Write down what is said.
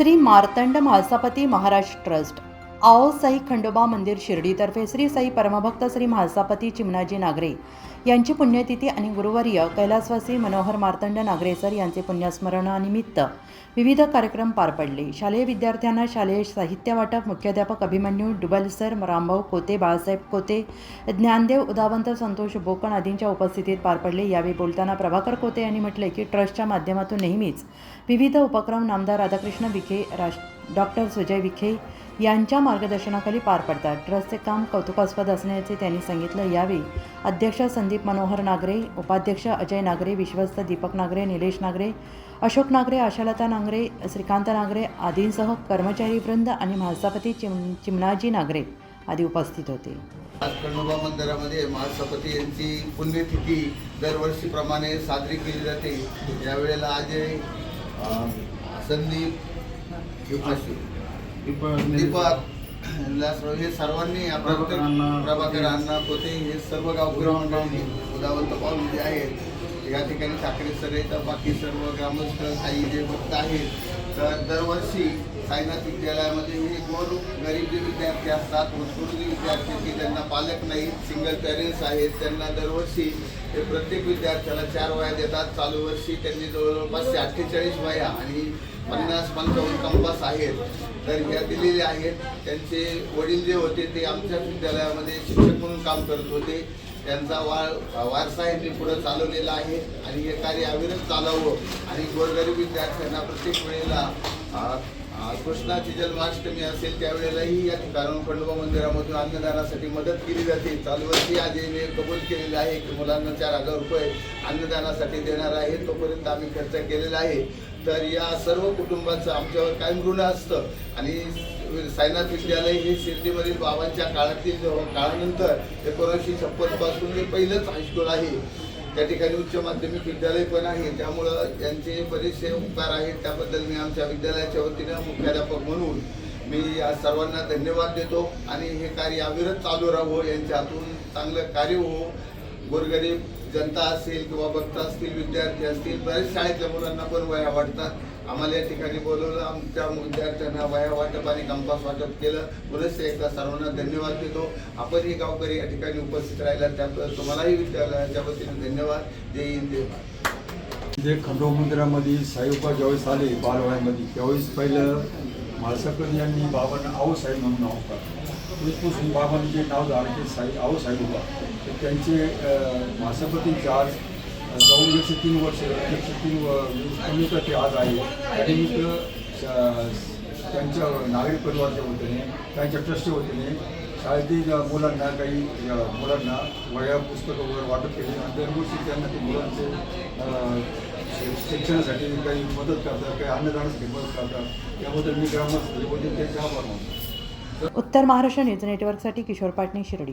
Shri Martand Mhalsapati Maharaj trust. आओ साई खंडोबा मंदिर शिर्डीतर्फे श्री साई परमभक्त श्री म्हाळसापती चिमणाजी नागरे यांची पुण्यतिथी आणि गुरुवर्य कैलासवासी मनोहर मार्तंड नागरे सर यांचे पुण्यस्मरणानिमित्त विविध कार्यक्रम पार पडले. शालेय विद्यार्थ्यांना शालेय साहित्य वाटप मुख्याध्यापक अभिमन्यू डुबल सर रामभाऊ कोते बाळासाहेब कोते ज्ञानदेव उदावंत संतोष बोकण आदींच्या उपस्थितीत पार पडले. यावेळी बोलताना प्रभाकर कोते यांनी म्हटले की ट्रस्टच्या माध्यमातून नेहमीच विविध उपक्रम नामदार राधाकृष्ण विखे राष्ट्र डॉक्टर सुजय विखे यांच्या मार्गदर्शनाखाली पार पडतात. ट्रस्टचे काम कौतुकास्पद असण्याचे त्यांनी सांगितलं. यावेळी अध्यक्ष संदीप मनोहर नागरे उपाध्यक्ष अजय नागरे विश्वस्त दीपक नागरे निलेश नागरे अशोक नागरे आशालता नागरे श्रीकांत नागरे आदींसह कर्मचारी वृंद आणि म्हाळसापती चिम चिमणाजी नागरे आदी उपस्थित होते. आज खंडोबा मंदिरामध्ये महासपती यांची पुण्यतिथी दरवर्षीप्रमाणे साजरी केली जाते. यावेळेला अजय संदीप दीपक विलासराव हे सर्वांनी आपल्या प्रभाकर अण्णा, प्रभाकर अण्णा पोते हे सर्व गावकरी मंडळी उदावंत पाऊल जे आहेत या ठिकाणी ठाकरे सर आहेत बाकी सर्व ग्रामस्थ काही जे भक्त आहेत तर दरवर्षी साईनाथ विद्यालयामध्ये हे गोर गरीब जे विद्यार्थी असतात उत्कृष्ट विद्यार्थी की ज्यांना पालक नाही सिंगल पेरेंट्स आहेत त्यांना दरवर्षी ते प्रत्येक विद्यार्थ्याला चार वया देतात. चालू वर्षी त्यांनी जवळपास अठ्ठेचाळीस वया आणि पन्नास पंचावन्न कंपास आहेत. तर ह्या दिलेल्या आहेत. त्यांचे वडील जे होते ते आमच्याच विद्यालयामध्ये शिक्षक म्हणून काम करत होते. त्यांचा वा वारसा यांनी पुढं चालवलेला आहे आणि हे कार्य अविरत चालावं. आणि गोरगरीब विद्यार्थ्यांना प्रत्येक वेळेला कृष्णाची जन्माष्टमी असेल त्यावेळेलाही या ठिकाणाहून खंडोबा मंदिरामधून अन्नदानासाठी मदत केली जाते. चालू वर्षी आजयने कबूल केलेलं आहे की मुलांना चार हजार रुपये अन्नदानासाठी देणार आहे. तोपर्यंत आम्ही खर्च केलेला आहे. तर या सर्व कुटुंबाचं आमच्यावर कायम ऋण असतं. आणि साईनाथ विद्यालय हे शिर्डीमधील बाबांच्या काळातील काळानंतर एकोणीसशे छप्पनपासून हे पहिलंच हायस्कूल आहे. त्या ठिकाणी उच्च माध्यमिक विद्यालय पण आहे. त्यामुळं यांचे बरेचसे उपकार आहेत. त्याबद्दल मी आमच्या विद्यालयाच्या वतीनं मुख्याध्यापक म्हणून मी या सर्वांना धन्यवाद देतो आणि हे कार्य अविरत चालू राहावं यांच्या हातून चांगलं कार्य हो गोरगरीब जनता असेल किंवा भक्त असतील विद्यार्थी असतील बरेच शाळेतल्या मुलांना पण वया वाटतात. आम्हाला या ठिकाणी बोलवलं. आमच्या विद्यार्थ्यांना वया वाटप आणि कंपास वाटप केलं. पुनश्च एकदा सर्वांना धन्यवाद देतो. आपणही गावकरी या ठिकाणी उपस्थित राहिला त्याबद्दल तुम्हालाही विद्यालयाच्या वतीने धन्यवाद. जय हिंद जय भारत. जे खंडोबा मंदिरामध्ये साईबा ज्यावेळेस आले बालवाड्यामध्ये त्यावेळेस पहिलं म्हाळसकर यांनी बाबांना आऊ साहेब म्हणून नाव होता. तेचपासून बाबांचे नाव झाले साई आऊ साहेब होता तर त्यांचे म्हाळसापतींचे आज जाऊन एकशे तीन वर्ष एकशे तीन व- ते आज आहे. त्यानिमित्त त्यांच्या नागरिक परिवाराच्या वतीने त्यांच्या ट्रस्टच्या वतीने शाळेतील मुलांना काही मुलांना वया पुस्तकं वगैरे वाटप केले आणि दरवर्षी त्यांना ते मुलांचे शिक्षणासाठी काही मदत करतात काही अन्नदानासाठी मदत करतात. याबद्दल मी ग्रामस्थ त्यांचे आभार मानतो. उत्तर महाराष्ट्र न्यूज नेटवर्कसाठी किशोर पाटणी शिर्डी.